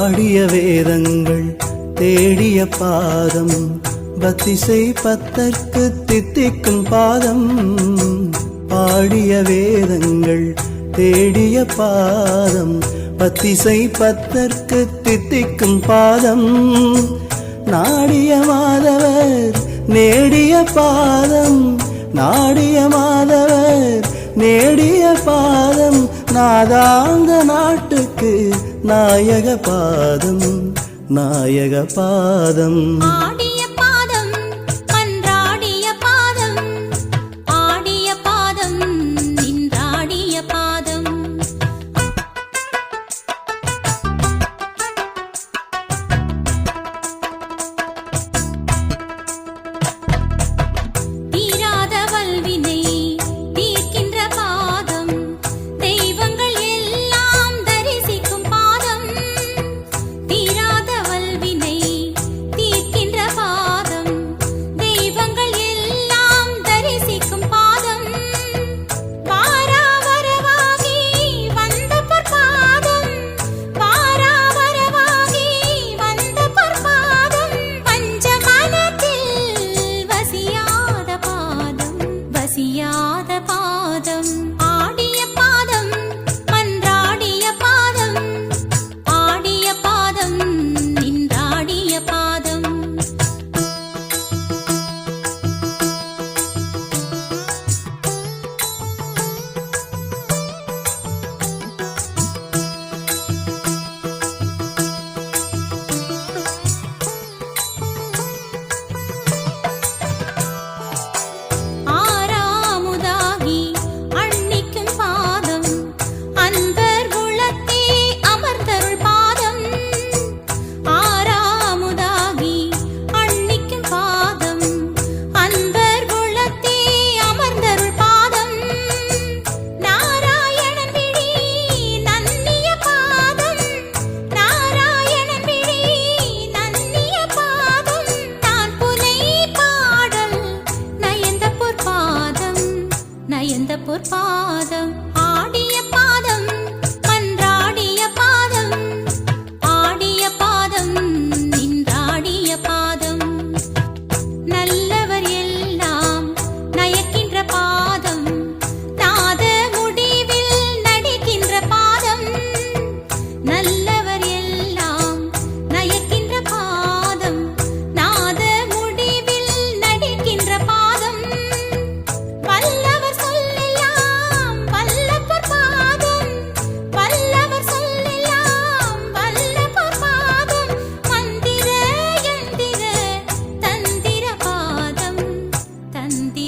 பாடிய வேதங்கள் தேடிய பாதம் பக்தி பத்தற்கு தித்திக்கும் பாதம். பாடிய வேதங்கள் தேடிய பாதம் பக்தி பத்தற்கு தித்திக்கும் பாதம். நாடிய மாதவர் நேடிய பாதம். நாடிய மாதவர் நேடிய பாதம். நாதாந்த நாட்டுக்கு நாயக பாதம் நாயக பாதம்.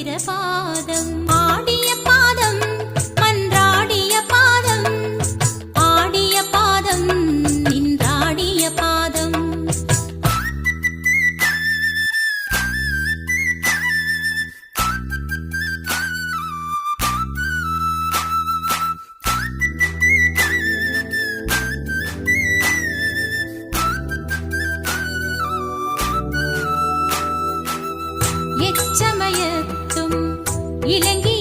மந்திர பாதம் ஆடிய பாதம் மன்றாடிய பாதம். ஆடிய பாதம் நின்றாடிய பாதம். சமய y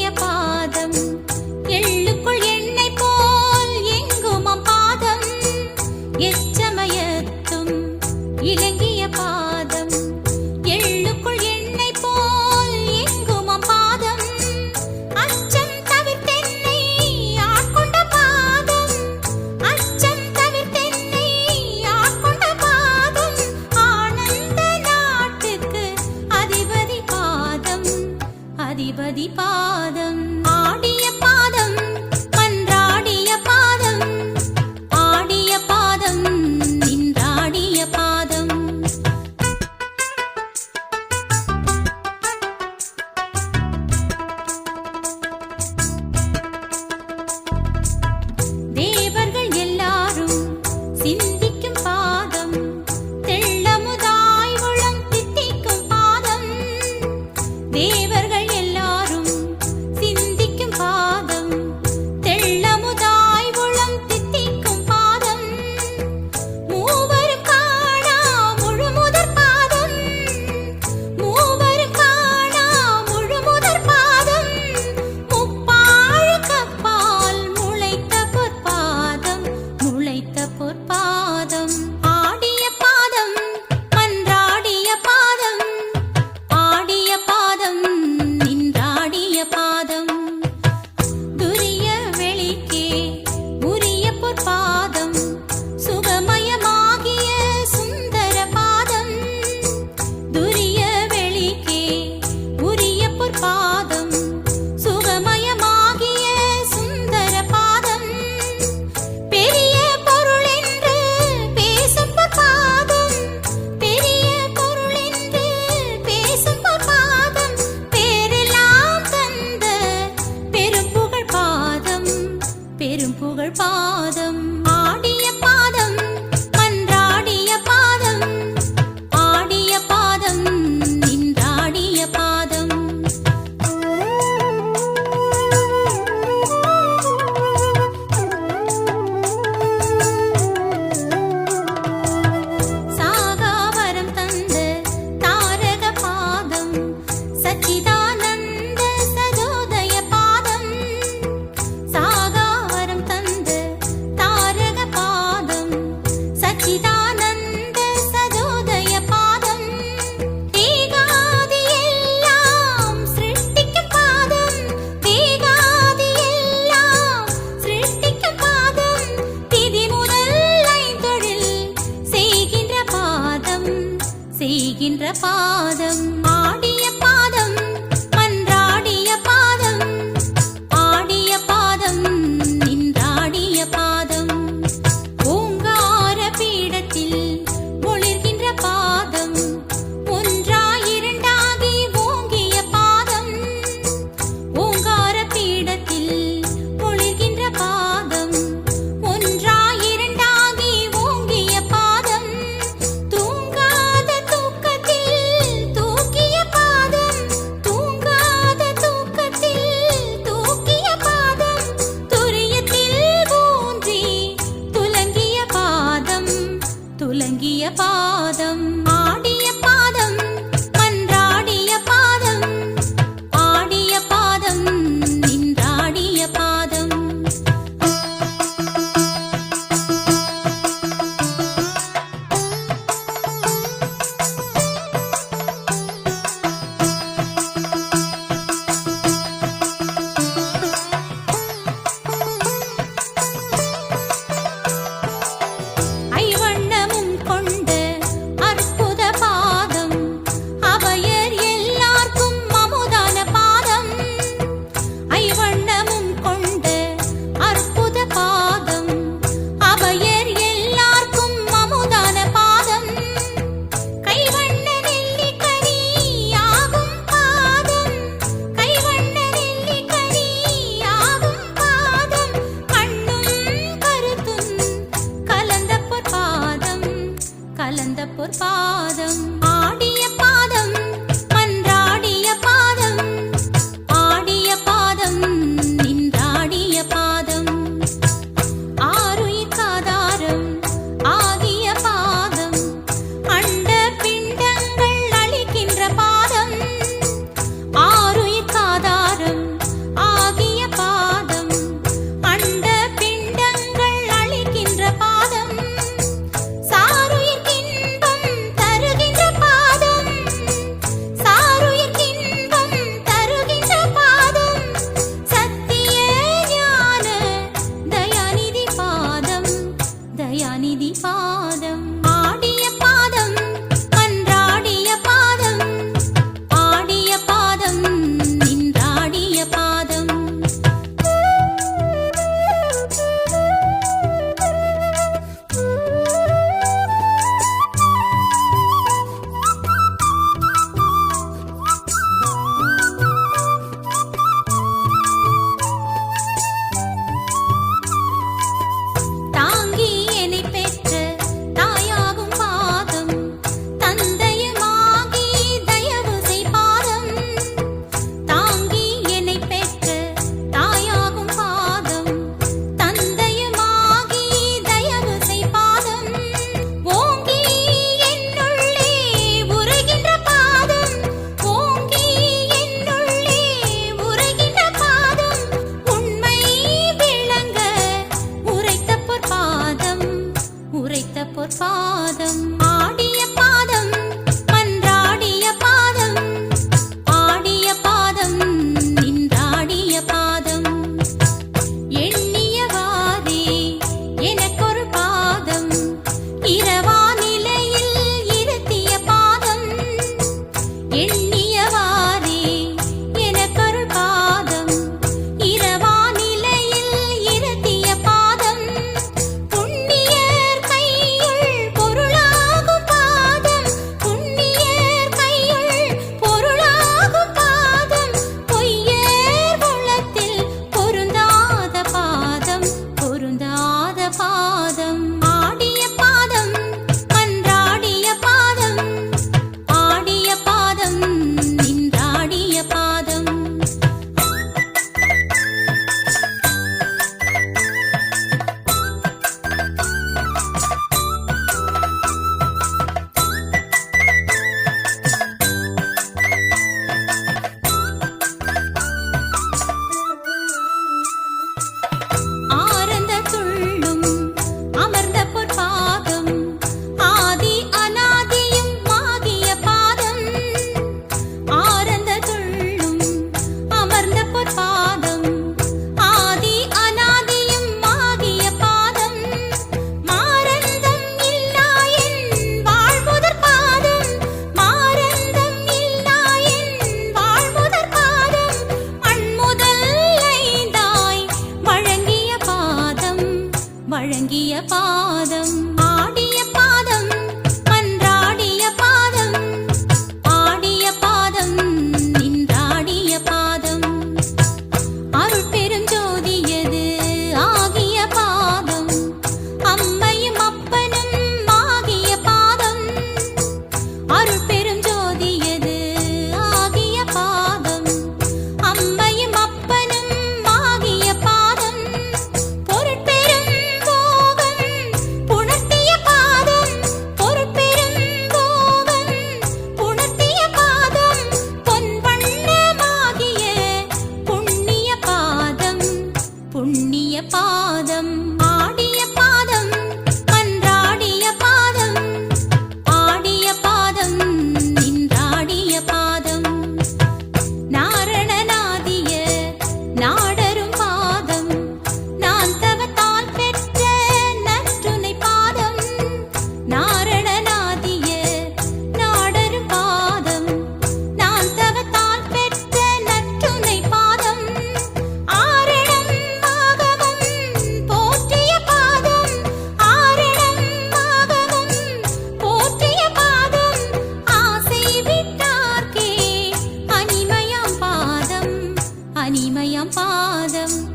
பாதம்